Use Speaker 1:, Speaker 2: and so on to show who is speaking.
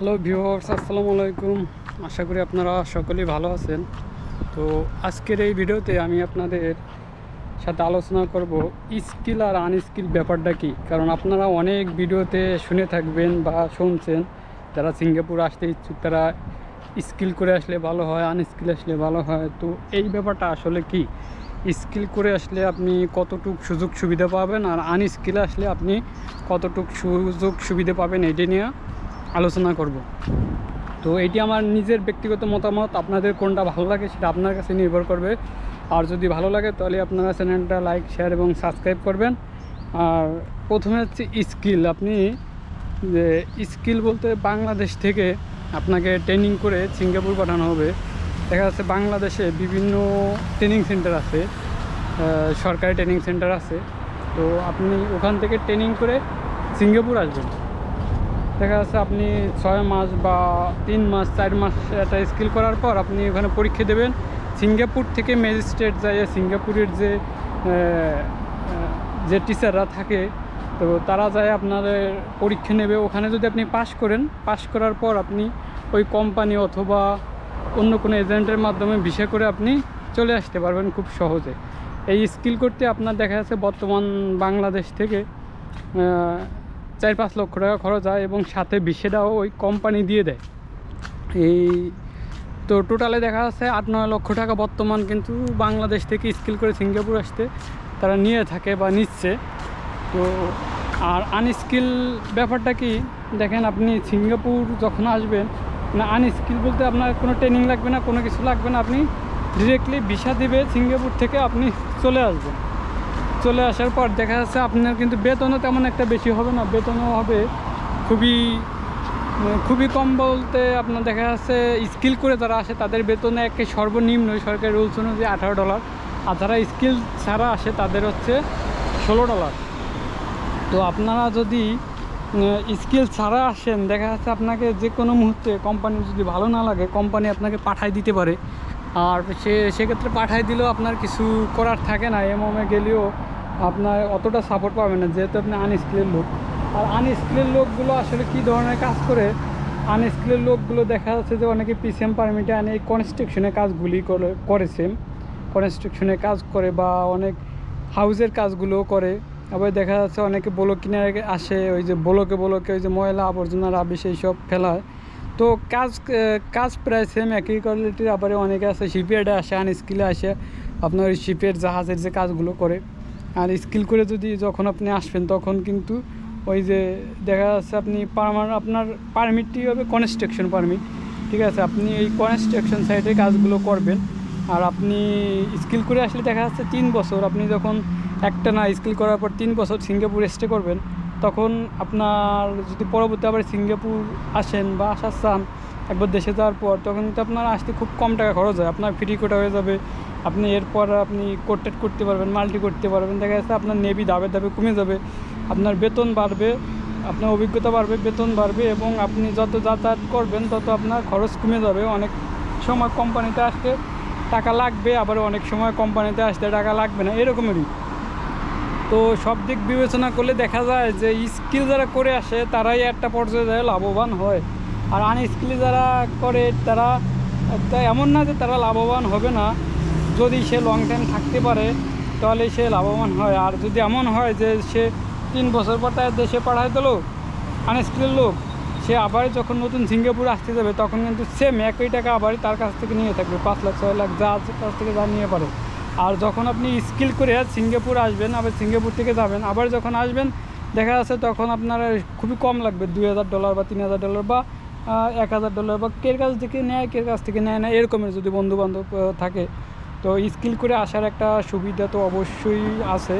Speaker 1: Hello viewers, আসসালামু আলাইকুম। আশা করি আপনারা সকলেই ভালো আছেন। তো আজকের এই ভিডিওতে আমি আপনাদের সাথে আলোচনা করব স্কিল আর আনস্কিল ব্যাপারটা কি? কারণ আপনারা অনেক ভিডিওতে শুনে থাকবেন বা শুনছেন, যারা সিঙ্গাপুর আসতে ইচ্ছুক, তারা স্কিল করে আসলে ভালো হয়, আনস্কিল আসলে ভালো হয়। তো এই ব্যাপারটা আসলে কি? স্কিল করে আসলে আপনি কতটুক সুযোগ সুবিধা পাবেন আর আনস্কিল আসলে আপনি কতটুক সুযোগ সুবিধা পাবেন, এটি নিয়ে আলোচনা করব। তো এটি আমার নিজের ব্যক্তিগত মতামত, আপনাদের কোনটা ভালো লাগে সেটা আপনার কাছে নির্ভর করবে। আর যদি ভালো লাগে তাহলে আপনারা চ্যানেলটা লাইক, শেয়ার এবং সাবস্ক্রাইব করবেন। আর প্রথমে হচ্ছে স্কিল। আপনি যে স্কিল বলতে বাংলাদেশ থেকে আপনাকে ট্রেনিং করে সিঙ্গাপুর পাঠানো হবে। দেখা যাচ্ছে বাংলাদেশে বিভিন্ন ট্রেনিং সেন্টার আছে সরকারি ট্রেনিং সেন্টার আছে। তো আপনি ওখান থেকে ট্রেনিং করে সিঙ্গাপুর আসবেন। দেখা যাচ্ছে আপনি ছয় মাস বা তিন মাস, চার মাস একটা স্কিল করার পর আপনি ওখানে পরীক্ষা দেবেন। সিঙ্গাপুর থেকে ম্যাজিস্ট্রেট যায় সিঙ্গাপুরের যে যে টিচাররা থাকে, তো তারা যায় আপনাদের পরীক্ষা নেবে। ওখানে যদি আপনি পাশ করেন, পাশ করার পর আপনি ওই কোম্পানি অথবা অন্য কোনো এজেন্টের মাধ্যমে ভিসা করে আপনি চলে আসতে পারবেন খুব সহজে। এই স্কিল করতে আপনার দেখা যাচ্ছে বর্তমান বাংলাদেশ থেকে চার পাঁচ লক্ষ টাকা খরচ হয় এবং সাথে ভিসাটাও ওই কোম্পানি দিয়ে দেয়। এই তো টোটালে দেখা যাচ্ছে আট নয় লক্ষ টাকা বর্তমান কিন্তু বাংলাদেশ থেকে স্কিল করে সিঙ্গাপুর আসতে তারা নিয়ে থাকে বা নিচ্ছে। তো আর আনস্কিল ব্যাপারটা কি? দেখেন আপনি সিঙ্গাপুর যখন আসবেন, না আনস্কিল বলতে আপনার কোনো ট্রেনিং লাগবে না, কোনো কিছু লাগবে না, আপনি ডিরেক্টলি ভিসা দিবে সিঙ্গাপুর থেকে আপনি চলে আসবেন। চলে আসার পর দেখা যাচ্ছে আপনার কিন্তু বেতনও তেমন একটা বেশি হবে না, বেতনও হবে খুবই মানে খুবই কম বলতে আপনার দেখা যাচ্ছে স্কিল করে যারা আসে তাদের বেতনে একে সর্বনিম্ন সরকারি রুলস অনুযায়ী আঠারো ডলার, আর যারা স্কিল ছাড়া আসে তাদের হচ্ছে ষোলো ডলার। তো আপনারা যদি স্কিল ছাড়া আসেন দেখা যাচ্ছে আপনাকে যে কোনো মুহূর্তে কোম্পানি যদি ভালো না লাগে, কোম্পানি আপনাকে পাঠাই দিতে পারে। আর সে সেক্ষেত্রে পাঠাই দিলেও আপনার কিছু করার থাকে না এমএমে গেলেও আপনার অতটা সাপোর্ট পাবেন না, যেহেতু আপনি আনস্কিলের লোক। আর আনস্কিলের লোকগুলো আসলে কী ধরনের কাজ করে? আনস্কিলের লোকগুলো দেখা যাচ্ছে যে অনেকে পিসিএম পারমিটে আনে, এই কনস্ট্রাকশনের কাজগুলি করে করেছে কনস্ট্রাকশনের কাজ করে বা অনেক হাউজের কাজগুলোও করে। আবার দেখা যাচ্ছে অনেকে ব্লক কিনে আসে, ওই যে ব্লকে ব্লকে ওই যে ময়লা আবর্জনা রাবি সেই সব ফেলায়। তো কাজ কাজ প্রায় সেম একই কোয়ালিটির আবার অনেকে আছে শিপইয়ার্ডে আসে আন স্কিলে আসে, আপনার ওই শিপের জাহাজের যে কাজগুলো করে। আর স্কিল করে যদি যখন আপনি আসবেন, তখন কিন্তু ওই যে দেখা যাচ্ছে আপনি পারমান আপনার পারমিটটি হবে কনস্ট্রাকশন পারমিট ঠিক আছে? আপনি এই কনস্ট্রাকশন সাইডে কাজগুলো করবেন, আর আপনি স্কিল করে আসলে দেখা যাচ্ছে তিন বছর, আপনি যখন একটা না স্কিল করার পর তিন বছর সিঙ্গাপুর স্টে করবেন তখন আপনার যদি পরবর্তী আবার সিঙ্গাপুর আসেন বা আসার চান, একবার দেশে যাওয়ার পর, তখন কিন্তু আপনার আসতে খুব কম টাকা খরচ হয়। আপনার ফ্রি কোটা হয়ে যাবে। আপনি এরপর আপনি কোটেট করতে পারবেন মাল্টি করতে পারবেন। দেখা যাচ্ছে আপনার নেভি দাবে দাবে কমে যাবে। আপনার বেতন বাড়বে, আপনার অভিজ্ঞতা বাড়বে, বেতন বাড়বে এবং আপনি যত যাতায়াত করবেন, তত আপনার খরচ কমে যাবে। অনেক সময় কোম্পানিতে আসতে টাকা লাগবে, আবার অনেক সময় কোম্পানিতে আসতে টাকা লাগবে না। এরকমেরই। তো সব দিক বিবেচনা করলে দেখা যায় যে স্কিল যারা করে আসে, তারাই একটা পর্যায়ে যায় লাভবান হয়। আর আনস্কিল যারা করে, তারা এমন না যে তারা লাভবান হবে না। যদি সে লং টাইম থাকতে পারে, তাহলে সে লাভবান হয়। আর যদি এমন হয় যে সে তিন বছর পর তার দেশে পাঠায় দিল আনস্কিলের লোক, সে আবার যখন নতুন সিঙ্গাপুর আসতে যাবে, তখন কিন্তু সেম একই টাকা আবারই তার কাছ থেকে নিয়ে থাকবে। পাঁচ লাখ, ছয় লাখ, যা কাছ থেকে যা নিয়ে পারে। আর যখন আপনি স্কিল করে সিঙ্গাপুর আসবেন, আবার সিঙ্গাপুর থেকে যাবেন, আবার যখন আসবেন, দেখা যাচ্ছে তখন আপনার খুবই কম লাগবে, দুই হাজার ডলার বা তিন হাজার ডলার বা এক হাজার ডলার বা কের কাছ থেকে নেয়, কের কাছ থেকে নেয় না, এরকমের যদি বন্ধু বান্ধব থাকে। তো স্কিল করে আসার একটা সুবিধা তো অবশ্যই আছে।